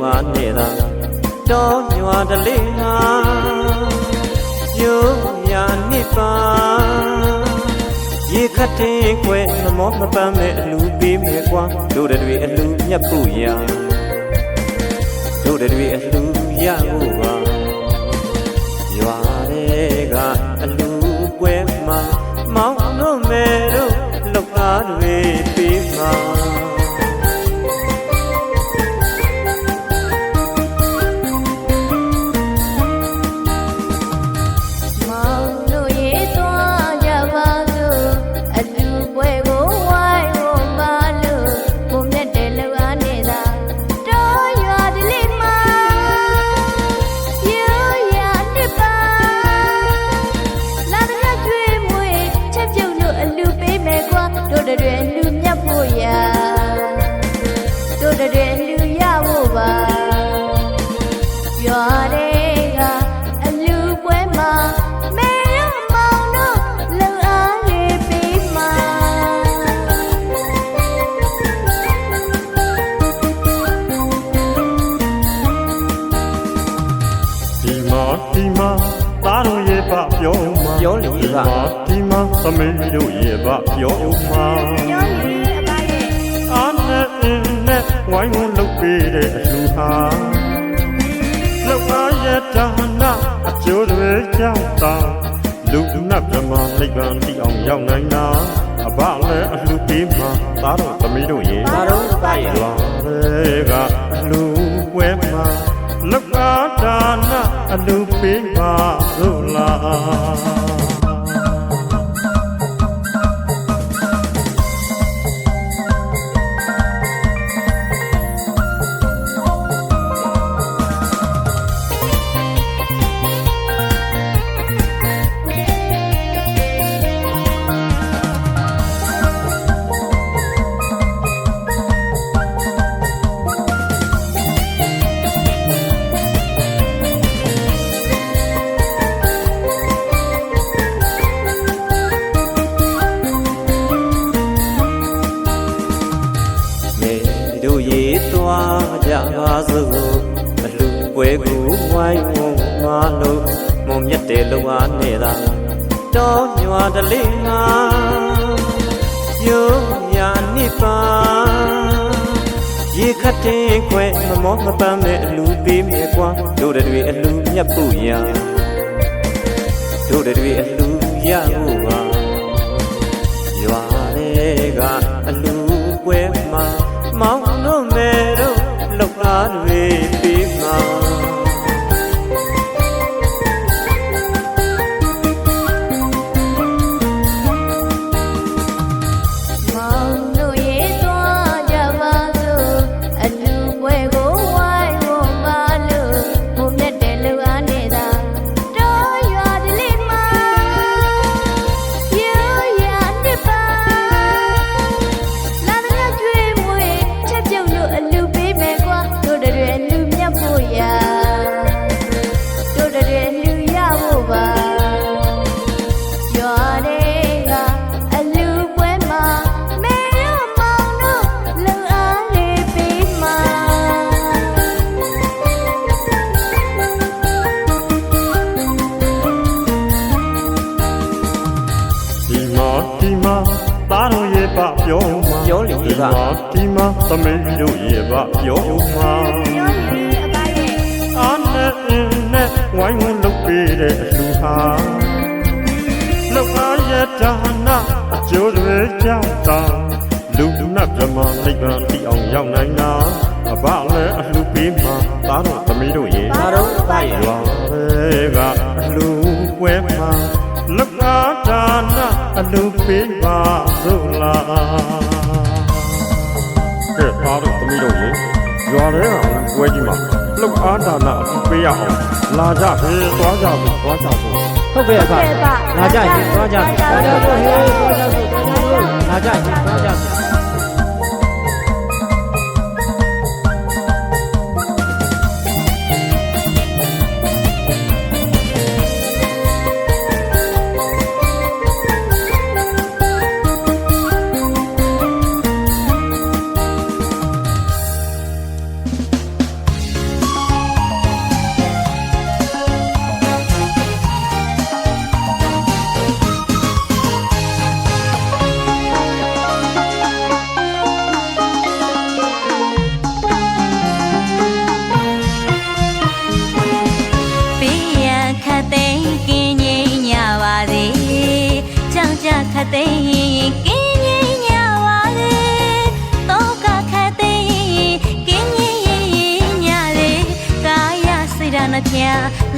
မြတ်တဲ့လုံအားနဲ့သာတော့ညွာတလေးငါယိုးရာနိပါရေခတ်တဲ့ခွဲမမောမပန်းမဲ့အလူပေးမယ်ကွာတို့တွေအလူမြတ်ဖို့ရာတို့တွေအလူရဖို့ပါရွာတွေကအလူပွဲမှာမောင်တို့မဲ့တို့လောက်သားတွေ လောက်အားရတာနာအကျိုးတွေကြောင့်တာလူနတ်ဗမာနိဗ္ဗာန်တိအောင်ရောက်နိုင်တာအဘလည်းအလှပေးမှာသားတို့သမီးတို့ရဲ့ဒါတော့ပါရဲ့ရွာတွေကအလူပွဲမှာလောက်အားဒါနာအလူပေးပါလို့လား ကြပါစို့အလူပွဲကိုဝိုင်းဝန်းမလို့မုံမြတ်တဲ့လုံအားနဲ့သာတော့ညွာတလေးငါယိုးရာနိပါရေခတ်တဲ့ခွဲမမောမပန်းမဲ့အလူပေးမယ်ကွာတို့တွေအလူမြတ်ဖို့ရာတို့တွေအလူရဖို့ ပြောလေဒီပါမှာဒီမှာသမီးတို့ရဲ့ပပြောမှာပြောရင်အပါရဲ့အာနဲ့အင်းနဲ့ဝိုင်းဝန်းလုပ်ပေးတဲ့အလူဟာလောက်အားရတာနာအကျိုးတွေကြောင့်တာလူနတ်ဗမာနိဗ္ဗာန်တိအောင်ရောက်နိုင်တာအဘလည်းအလှပေးမှာသားတို့သမီးတို့ရဲ့ဒါတော့ပါရဲ့ရွာတွေကအလူပွဲမှာလောက်အားဒါနာအလူပေးပါစို့လား ကဲသားတို့သမီးတို့ရေရွာတွေကပွဲကြီးမှာလောက်အားဒါနာအလူပေးရအောင်လာကြဟေးသွားကြစို့သွားကြစို့ဟုတ်ကဲ့ပါဟုတ်ကဲ့ပါလာကြရင်သွားကြမယ်သွားကြစို့ဟေးသွားကြစို့သွားကြစို့လာကြရင်သွားကြစို့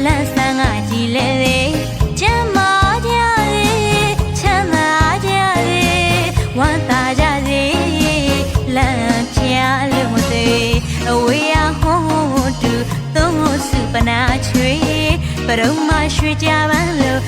လန့်ဆန်းကကြည်လဲသေးချမ်းမာကြသေးချမ်းသာကြသေးဝမ်းသာကြသေးလန့်ပြလို့မသေးအဝေးရဟိုးတူသုံးစုပနာချွေပရုံမရွှေကြပန်းလို့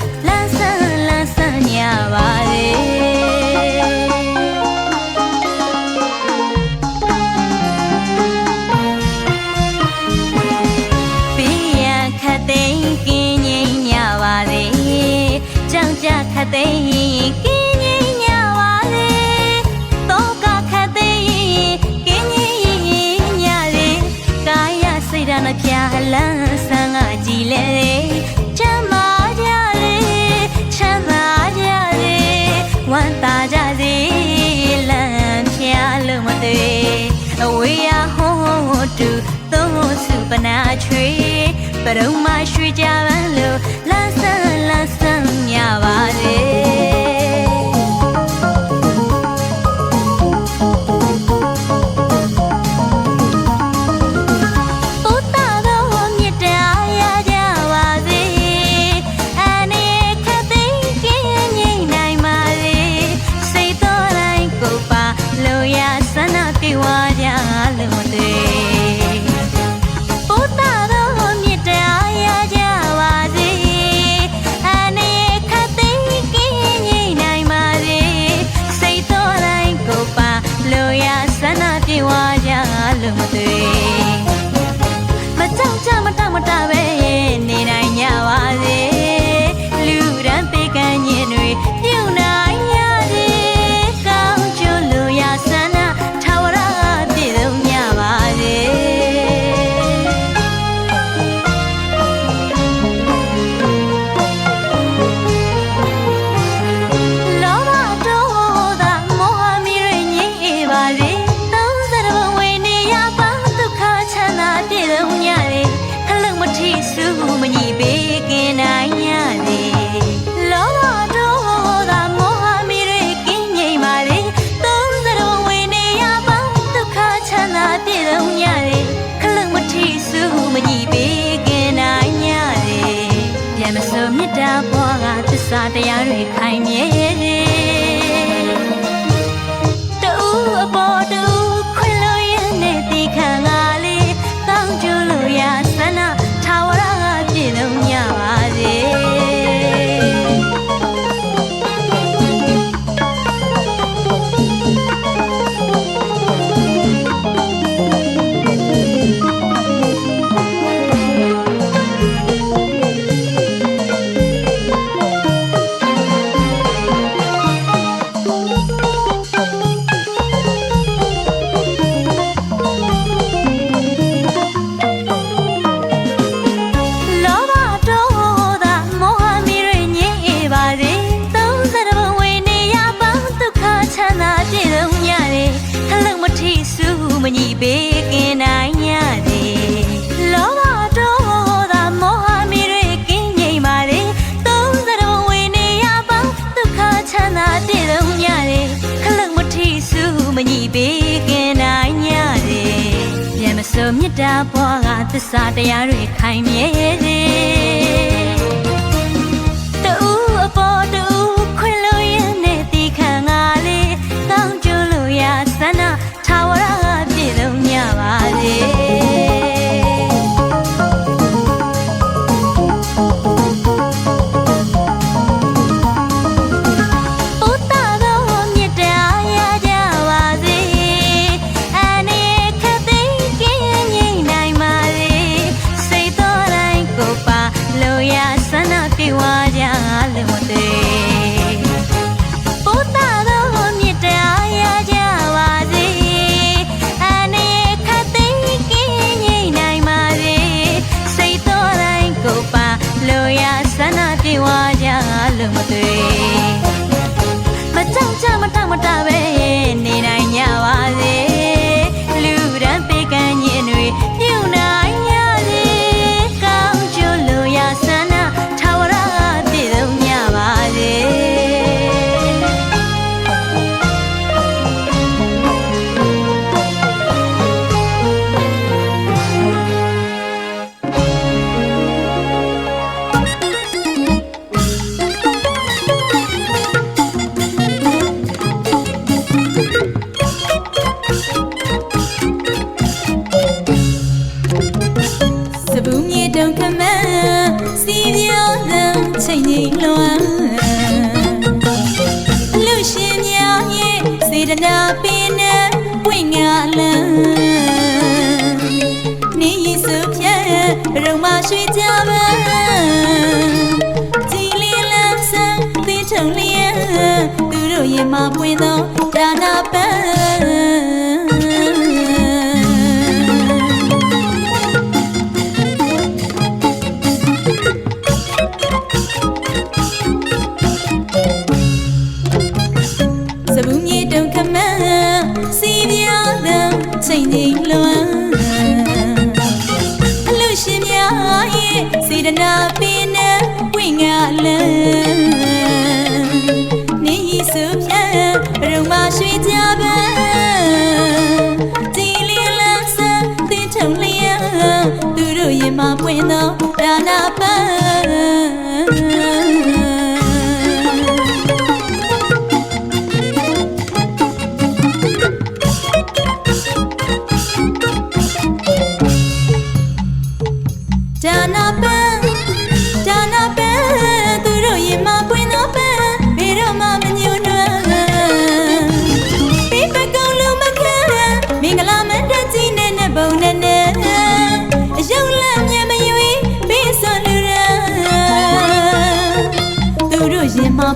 ပြာလန်းဆန်းကကြည်လေချမ်းသာကြလေချမ်းသာကြလေဝမ်းသာကြစေလန်းပြာလို့မသွေအဝေးရဟိုးတူသုံးစုပနာချွေပရုံမရွှေကြ and with the တာဘွားကသစ္စာတရားတွေခိုင်မြဲတယ် muerta vez. သူတို့ရင်မှာပွင့်သောဒါနာပန် စီပြားသံချိန်ချိန်လွမ်းအလူရှင်များရဲ့စေတနာပင်နံဝိငါလန်းနေရီစုဖြံဘရုံမရွှေကြပန်းဒီလီလန်းစံသင်ထုံလျာသူတို့ရင်မပွင့်သောဒါနာပန်း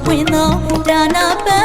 ပွင့်သောဒါနာပ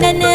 na na